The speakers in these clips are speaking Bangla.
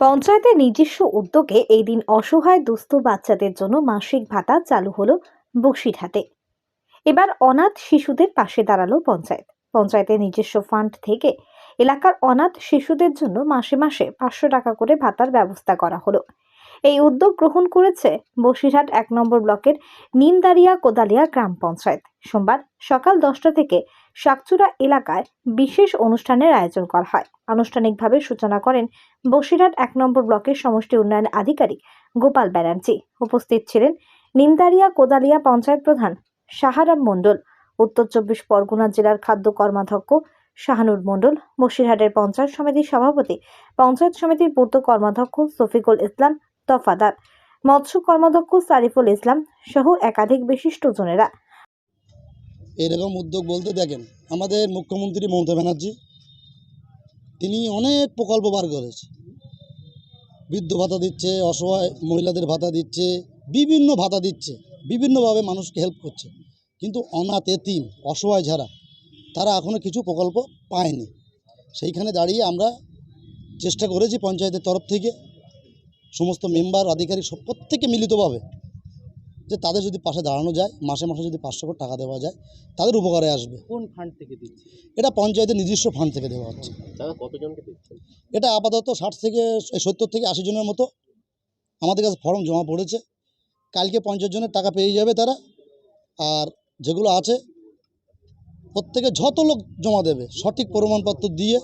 পঞ্চায়েতের নিজস্ব উদ্যোগে এই দিন অসহায় দুস্থ বাচ্চাদের জন্য মাসিক ভাতা চালু হলো বসিরহাটে। এবার অনাথ শিশুদের পাশে দাঁড়াল পঞ্চায়েত। পঞ্চায়েতের নিজস্ব ফান্ড থেকে এলাকার অনাথ শিশুদের জন্য মাসে মাসে পাঁচশো টাকা করে ভাতার ব্যবস্থা করা হলো। এই উদ্যোগ গ্রহণ করেছে বসিরহাট এক নম্বর ব্লকের নিমদারিয়া কোদালিয়া গ্রাম পঞ্চায়েত। সোমবার সকাল দশটা থেকে শাকচুরা এলাকায় বিশেষ অনুষ্ঠানের আয়োজন করা হয়। আনুষ্ঠানিকভাবে সূচনা করেন বসিরহাট এক নম্বর ব্লকের সমষ্টি উন্নয়ন আধিকারিক গোপাল ব্যানার্জি। উপস্থিত ছিলেন নিমদারিয়া কোদালিয়া পঞ্চায়েত প্রধান সাহারাম মণ্ডল, উত্তর চব্বিশ পরগনা জেলার খাদ্য কর্মাধ্যক্ষ শাহানুর মণ্ডল, বসিরহাটের পঞ্চায়েত সমিতির সভাপতি, পঞ্চায়েত সমিতির পূর্ত কর্মাধ্যক্ষ শফিকুল ইসলাম তফাদার মৎস্য কর্মাধ্যক্ষ সারিফুল ইসলাম সহ একাধিক বিশিষ্টজনেরা এরকম উদ্যোগ বলতে দেখেন, আমাদের মুখ্যমন্ত্রী মমতা ব্যানার্জি, তিনি অনেক প্রকল্প বার করেছে। বৃদ্ধ ভাতা দিচ্ছে, অসহায় মহিলাদের ভাতা দিচ্ছে, বিভিন্ন ভাতা দিচ্ছে, বিভিন্নভাবে মানুষকে হেল্প করছে। কিন্তু অনাথ এতিম অসহায় যারা, তারা এখনও কিছু প্রকল্প পায়নি। সেইখানে দাঁড়িয়ে আমরা চেষ্টা করেছি পঞ্চায়েতের তরফ থেকে সমস্ত মেম্বার আধিকারিক সব প্রত্যেকে মিলিতভাবে যে তাদের যদি পাশে দাঁড়ানো যায় মাসে মাসে যদি পাঁচশো করে টাকা দেওয়া যায় তাদের উপকারে আসবে। কোন ফান্ড থেকে দিচ্ছে? এটা পঞ্চায়েতের নিজস্ব ফান্ড থেকে দেওয়া হচ্ছে। কতজনকে দিচ্ছেন এটা আপাতত ষাট থেকে সত্তর থেকে আশি জনের মতো আমাদের কাছে ফর্ম জমা পড়েছে। কালকে পঞ্চাশ জনের টাকা পেয়ে যাবে তারা। আর যেগুলো আছে প্রত্যেকে যত লোক জমা দেবে সঠিক প্রমাণপত্র দিয়ে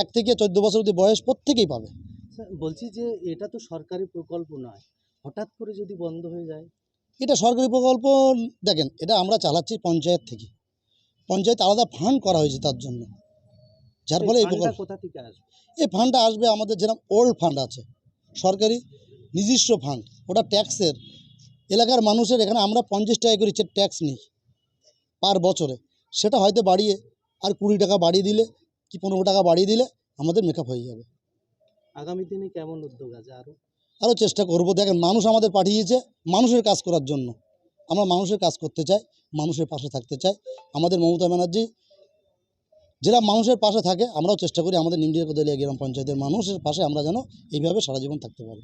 এক থেকে চোদ্দ বছর অবধি বয়স প্রত্যেকেই পাবে। বলছি যে এটা তো সরকারি প্রকল্প নয়। হঠাৎ করে যদি বন্ধ হয়ে যায়? এটা সরকারি প্রকল্প দেখেন এটা আমরা চালাচ্ছি পঞ্চায়েত থেকে। পঞ্চায়েত আলাদা ফান্ড করা হয়েছে তার জন্য। যার ফলে এই প্রকল্প কোথা থেকে আসবে? এই ফান্ডটা আসবে আমাদের যেরকম ওল্ড ফান্ড আছে সরকারি নিজস্ব ফান্ড। ওটা ট্যাক্সের। এলাকার মানুষের এখানে আমরা পঞ্চাশ টাকা করে ট্যাক্স নিই পার বছরে। সেটা হয়তো বাড়িয়ে আর কুড়ি টাকা বাড়িয়ে দিলে কি পনেরো টাকা বাড়িয়ে দিলে আমাদের মেকআপ হয়ে যাবে। আগামী দিনে কেমন উদ্যোগ আছে আরও? আরও চেষ্টা করব। দেখেন, মানুষ আমাদের পাঠিয়েছে মানুষের কাজ করার জন্য। আমরা মানুষের কাজ করতে চাই, মানুষের পাশে থাকতে চাই। আমাদের মমতা ব্যানার্জি যারা মানুষের পাশে থাকে, আমরাও চেষ্টা করি আমাদের নিমডিয়া কদলিয়া গ্রাম পঞ্চায়েতের মানুষের পাশে আমরা যেন এইভাবে সারা জীবন থাকতে পারি।